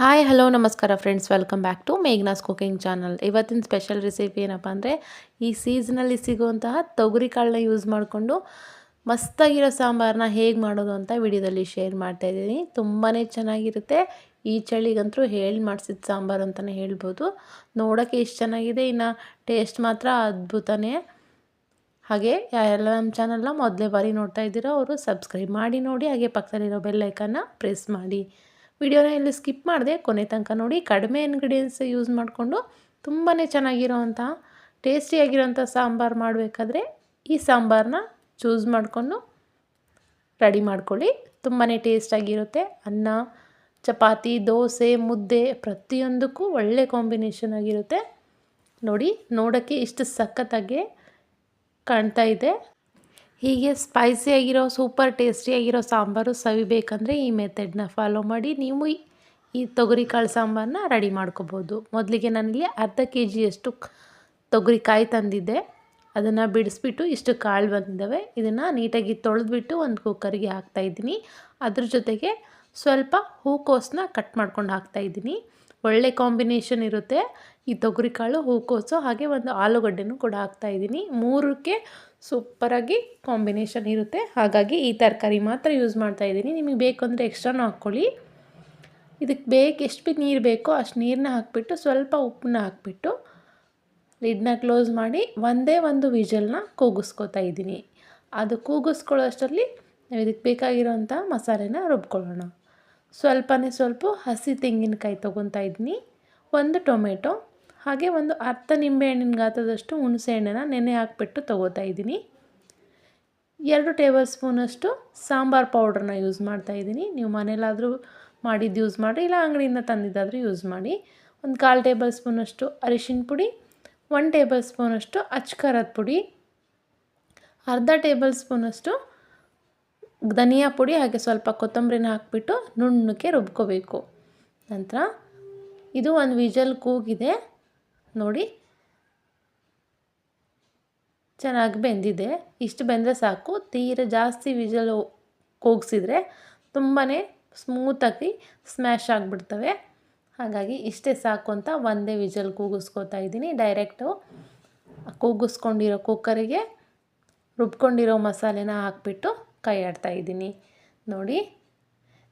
Hi hello ನಮಸ್ಕಾರ friends welcome back to Meghna's cooking channel ಇವತ್ತಿನ special recipe ಏನಪ್ಪ ಅಂದರೆ, ಈ ಸೀಸನಲ್ಲಿ ಸಿಗುವಂತಹ ತೊಗರಿ ಕಾಳನ್ನ ಯೂಸ್ ಮಾಡಿಕೊಂಡು ಮಸ್ತಾಗಿರೋ ಸಾಂಬಾರನ್ನ ಹೇಗೆ ಮಾಡೋದು ಅಂತ ವಿಡಿಯೋದಲ್ಲಿ ಶೇರ್ ಮಾಡ್ತಾ ಇದ್ದೀನಿ. ತುಂಬಾ ಚೆನ್ನಾಗಿರುತ್ತೆ. ಈ ಚಳಿಗಂತೂ ಹೇಳಿ ಮಾಡಿಸಿದ ಸಾಂಬಾರು ಅಂತಲೇ ಹೇಳ್ಬೋದು. ನೋಡೋಕ್ಕೆ ಎಷ್ಟು ಚೆನ್ನಾಗಿದೆ, ಇನ್ನು ಟೇಸ್ಟ್ ಮಾತ್ರ ಅದ್ಭುತನೇ. ಹಾಗೆ ಯಾರೆಲ್ಲ ನಮ್ಮ ಚಾನಲ್ನ ಮೊದಲೇ ಬಾರಿ ನೋಡ್ತಾ ಇದ್ದೀರೋ, ಅವರು ಸಬ್ಸ್ಕ್ರೈಬ್ ಮಾಡಿ ನೋಡಿ, ಹಾಗೆ ಪಕ್ಕದಲ್ಲಿರೋ ಬೆಲ್ಲೈಕನ್ನ ಪ್ರೆಸ್ ಮಾಡಿ. ವಿಡಿಯೋನ ಇಲ್ಲಿ ಸ್ಕಿಪ್ ಮಾಡಿದೆ ಕೊನೆ ತನಕ ನೋಡಿ ಕಡಿಮೆ ಇಂಗ್ರೀಡಿಯೆಂಟ್ಸ್ ಯೂಸ್ ಮಾಡಿಕೊಂಡು ತುಂಬಾ ಚೆನ್ನಾಗಿರೋವಂಥ ಟೇಸ್ಟಿಯಾಗಿರೋಂಥ ಸಾಂಬಾರು ಮಾಡಬೇಕಾದ್ರೆ ಈ ಸಾಂಬಾರನ್ನ ಚೂಸ್ ಮಾಡಿಕೊಂಡು ರೆಡಿ ಮಾಡ್ಕೊಳ್ಳಿ. ತುಂಬಾ ಟೇಸ್ಟಾಗಿರುತ್ತೆ ಅನ್ನ, ಚಪಾತಿ, ದೋಸೆ, ಮುದ್ದೆ ಪ್ರತಿಯೊಂದಕ್ಕೂ ಒಳ್ಳೆ ಕಾಂಬಿನೇಷನ್ ಆಗಿರುತ್ತೆ. ನೋಡಿ, ನೋಡೋಕ್ಕೆ ಇಷ್ಟು ಸಖತ್ತಾಗಿ ಕಾಣ್ತಾ ಇದೆ. ಹೀಗೆ ಸ್ಪೈಸಿಯಾಗಿರೋ ಸೂಪರ್ ಟೇಸ್ಟಿಯಾಗಿರೋ ಸಾಂಬಾರು ಸವಿಬೇಕಂದ್ರೆ ಈ ಮೆಥಡ್ನ ಫಾಲೋ ಮಾಡಿ ನೀವು ಈ ತೊಗರಿಕಾಳು ಸಾಂಬಾರನ್ನ ರೆಡಿ ಮಾಡ್ಕೋಬೋದು. ಮೊದಲಿಗೆ ನನಗೆ ಅರ್ಧ ಕೆ ಜಿಯಷ್ಟು ತೊಗರಿಕಾಯಿ ತಂದಿದ್ದೆ. ಅದನ್ನು ಬಿಡಿಸ್ಬಿಟ್ಟು ಇಷ್ಟು ಕಾಳು ಬಂದಿದ್ದಾವೆ. ಇದನ್ನು ನೀಟಾಗಿ ತೊಳೆದ್ಬಿಟ್ಟು ಒಂದು ಕುಕ್ಕರಿಗೆ ಹಾಕ್ತಾಯಿದ್ದೀನಿ ಅದ್ರ ಜೊತೆಗೆ ಸ್ವಲ್ಪ ಹೂಕೋಸನ್ನ ಕಟ್ ಮಾಡ್ಕೊಂಡು ಹಾಕ್ತಾಯಿದ್ದೀನಿ ಒಳ್ಳೆ ಕಾಂಬಿನೇಷನ್ ಇರುತ್ತೆ. ಈ ತೊಗರಿಕಾಳು, ಹೂಕೋಸು ಹಾಗೆ ಒಂದು ಆಲೂಗಡ್ಡೆನೂ ಕೂಡ ಹಾಕ್ತಾಯಿದ್ದೀನಿ ಮೂರಕ್ಕೆ ಸೂಪರಾಗಿ ಕಾಂಬಿನೇಷನ್ ಇರುತ್ತೆ. ಹಾಗಾಗಿ ಈ ತರಕಾರಿ ಮಾತ್ರ ಯೂಸ್ ಮಾಡ್ತಾ ಇದ್ದೀನಿ. ನಿಮಗೆ ಬೇಕು ಅಂದರೆ ಎಕ್ಸ್ಟ್ರಾನೂ ಹಾಕ್ಕೊಳ್ಳಿ. ಇದಕ್ಕೆ ಬೇಕು, ಎಷ್ಟು ಬಿ ನೀರು ಬೇಕೋ ಅಷ್ಟು ನೀರನ್ನ ಹಾಕಿಬಿಟ್ಟು ಸ್ವಲ್ಪ ಉಪ್ಪನ್ನ ಹಾಕಿಬಿಟ್ಟು ಲಿಡ್ನ ಕ್ಲೋಸ್ ಮಾಡಿ ಒಂದೇ ಒಂದು ವಿಜಲ್ನ ಕೂಗಿಸ್ಕೊತಾ ಇದ್ದೀನಿ. ಅದು ಕೂಗಿಸ್ಕೊಳ್ಳೋ ಅಷ್ಟರಲ್ಲಿ ನಾವು ಇದಕ್ಕೆ ಬೇಕಾಗಿರೋಂಥ ಮಸಾಲೆನ ರುಬ್ಕೊಳ್ಳೋಣ. ಸ್ವಲ್ಪನೇ ಸ್ವಲ್ಪ ಹಸಿ ತೆಂಗಿನಕಾಯಿ ತೊಗೊತಾ ಇದ್ದೀನಿ. ಒಂದು ಟೊಮೆಟೊ ಹಾಗೆ ಒಂದು ಅರ್ಧ ನಿಂಬೆಹಣ್ಣಿನ ಗಾತ್ರದಷ್ಟು ಹುಣಸೆ ಹಣ್ಣನ್ನು ನೆನೆ ಹಾಕಿಬಿಟ್ಟು ತೊಗೋತಾ ಇದ್ದೀನಿ. ಎರಡು ಟೇಬಲ್ ಸ್ಪೂನಷ್ಟು ಸಾಂಬಾರು ಪೌಡ್ರನ್ನ ಯೂಸ್ ಮಾಡ್ತಾ ಇದ್ದೀನಿ. ನೀವು ಮನೇಲಾದರೂ ಮಾಡಿದ್ದು ಯೂಸ್ ಮಾಡಿ, ಇಲ್ಲ ಅಂಗಡಿಯಿಂದ ತಂದಿದ್ದಾದರೂ ಯೂಸ್ ಮಾಡಿ. ಒಂದು ಕಾಲು ಟೇಬಲ್ ಸ್ಪೂನಷ್ಟು ಅರಿಶಿನ ಪುಡಿ ಒನ್ ಟೇಬಲ್ ಸ್ಪೂನಷ್ಟು ಅಚ್ಕರದ ಪುಡಿ, ಅರ್ಧ ಟೇಬಲ್ ಸ್ಪೂನಷ್ಟು ಧನಿಯಾ ಪುಡಿ, ಹಾಗೆ ಸ್ವಲ್ಪ ಕೊತ್ತಂಬರಿನ ಹಾಕಿಬಿಟ್ಟು ನುಣ್ಣಕ್ಕೆ ರುಬ್ಕೋಬೇಕು. ನಂತರ ಇದು ಒಂದು ವಿಜಲ್ ಕೂಗಿದೆ. ನೋಡಿ. ಚೆನ್ನಾಗಿ ಬೆಂದಿದೆ. ಇಷ್ಟು ಬೆಂದರೆ ಸಾಕು. ತೀರ ಜಾಸ್ತಿ ವಿಜಲ್ ಕೂಗಿಸಿದ್ರೆ ತುಂಬಾ ಸ್ಮೂತಾಗಿ ಸ್ಮ್ಯಾಶ್ ಆಗಿಬಿಡ್ತವೆ. ಹಾಗಾಗಿ ಇಷ್ಟೇ ಸಾಕು ಅಂತ ಒಂದೇ ವಿಜಲ್ ಕೂಗಿಸ್ಕೋತಾ ಇದ್ದೀನಿ. ಡೈರೆಕ್ಟು ಕೂಗಿಸ್ಕೊಂಡಿರೋ ಕುಕ್ಕರಿಗೆ ರುಬ್ಕೊಂಡಿರೋ ಮಸಾಲೆನ ಹಾಕ್ಬಿಟ್ಟು ಕೈ ಆಡ್ತಾ ಇದ್ದೀನಿ. ನೋಡಿ.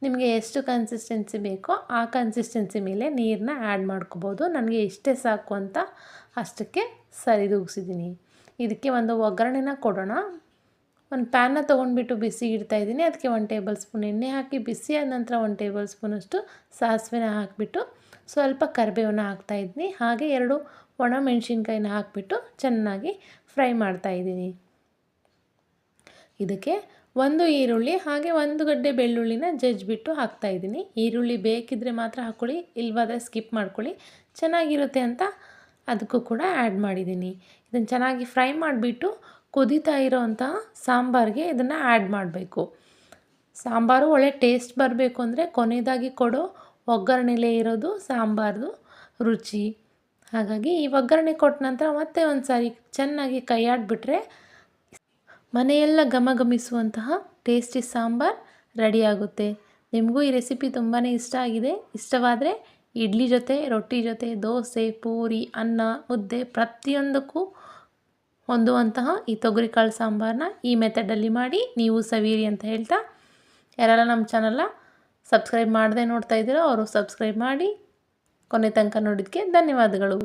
ನಿಮಗೆ ಎಷ್ಟು ಕನ್ಸಿಸ್ಟೆನ್ಸಿ ಬೇಕೋ ಆ ಕನ್ಸಿಸ್ಟೆನ್ಸಿ ಮೇಲೆ ನೀರನ್ನ ಆ್ಯಡ್ ಮಾಡ್ಕೋಬೋದು. ನನಗೆ ಇಷ್ಟೇ ಸಾಕು ಅಂತ ಅಷ್ಟಕ್ಕೆ ಸರಿದೂಗಿಸಿದ್ದೀನಿ ಇದಕ್ಕೆ ಒಂದು ಒಗ್ಗರಣೆನ ಕೊಡೋಣ. ಒಂದು ಪ್ಯಾನ್ನ ತೊಗೊಂಡ್ಬಿಟ್ಟು ಬಿಸಿ ಇಡ್ತಾಯಿದ್ದೀನಿ ಅದಕ್ಕೆ ಒಂದು ಟೇಬಲ್ ಸ್ಪೂನ್ ಎಣ್ಣೆ ಹಾಕಿ ಬಿಸಿ ಆದ ನಂತರ ಒಂದು ಟೇಬಲ್ ಸ್ಪೂನಷ್ಟು ಸಾಸಿವೆನ ಹಾಕಿಬಿಟ್ಟು ಸ್ವಲ್ಪ ಕರಿಬೇವನ್ನ ಹಾಕ್ತಾಯಿದ್ದೀನಿ ಹಾಗೆ ಎರಡು ಒಣ ಮೆಣಸಿನ್ಕಾಯಿನ ಹಾಕಿಬಿಟ್ಟು ಚೆನ್ನಾಗಿ ಫ್ರೈ ಮಾಡ್ತಾಯಿದ್ದೀನಿ ಇದಕ್ಕೆ ಒಂದು ಈರುಳ್ಳಿ ಹಾಗೆ ಒಂದು ಗಡ್ಡೆ ಬೆಳ್ಳುಳ್ಳಿನ ಜಜ್ಜಿಬಿಟ್ಟು ಹಾಕ್ತಾಯಿದ್ದೀನಿ ಈರುಳ್ಳಿ ಬೇಕಿದ್ದರೆ ಮಾತ್ರ ಹಾಕ್ಕೊಳ್ಳಿ ಇಲ್ವಾದರೆ ಸ್ಕಿಪ್ ಮಾಡ್ಕೊಳ್ಳಿ. ಚೆನ್ನಾಗಿರುತ್ತೆ ಅಂತ ಅದಕ್ಕೂ ಕೂಡ ಆ್ಯಡ್ ಮಾಡಿದ್ದೀನಿ. ಇದನ್ನು ಚೆನ್ನಾಗಿ ಫ್ರೈ ಮಾಡಿಬಿಟ್ಟು ಕುದೀತಾ ಇರೋವಂತಹ ಸಾಂಬಾರಿಗೆ ಇದನ್ನು ಆ್ಯಡ್ ಮಾಡಬೇಕು. ಸಾಂಬಾರು ಒಳ್ಳೆ ಟೇಸ್ಟ್ ಬರಬೇಕು ಅಂದರೆ ಕೊನೆಯದಾಗಿ ಕೊಡೋ ಒಗ್ಗರಣೆಲೇ ಇರೋದು ಸಾಂಬಾರ್ದು ರುಚಿ. ಹಾಗಾಗಿ ಈ ಒಗ್ಗರಣೆ ಕೊಟ್ಟ ನಂತರ ಮತ್ತೆ ಒಂದು ಸಾರಿ ಚೆನ್ನಾಗಿ ಕೈಯಾಡಿಬಿಟ್ರೆ ಮನೆಯೆಲ್ಲ ಘಮಘಮಿಸುವಂತಹ ಟೇಸ್ಟಿ ಸಾಂಬಾರ್ ರೆಡಿಯಾಗುತ್ತೆ. ನಿಮಗೂ ಈ ರೆಸಿಪಿ ತುಂಬಾ ಇಷ್ಟ ಆಗಿದೆ. ಇಷ್ಟವಾದರೆ ಇಡ್ಲಿ ಜೊತೆ, ರೊಟ್ಟಿ ಜೊತೆ, ದೋಸೆ, ಪೂರಿ, ಅನ್ನ, ಮುದ್ದೆ ಪ್ರತಿಯೊಂದಕ್ಕೂ ಹೊಂದುವಂತಹ ಈ ತೊಗರಿಕಾಳು ಸಾಂಬಾರನ್ನ ಈ ಮೆಥಡಲ್ಲಿ ಮಾಡಿ ನೀವು ಸವೀರಿ ಅಂತ ಹೇಳ್ತಾ, ಯಾರೆಲ್ಲ ನಮ್ಮ ಚಾನಲ್ನ ಸಬ್ಸ್ಕ್ರೈಬ್ ಮಾಡದೆ ನೋಡ್ತಾ ಇದ್ದೀರೋ ಅವರು ಸಬ್ಸ್ಕ್ರೈಬ್ ಮಾಡಿ, ಕೊನೆ ತನಕ ನೋಡಿದ್ದಕ್ಕೆ ಧನ್ಯವಾದಗಳು.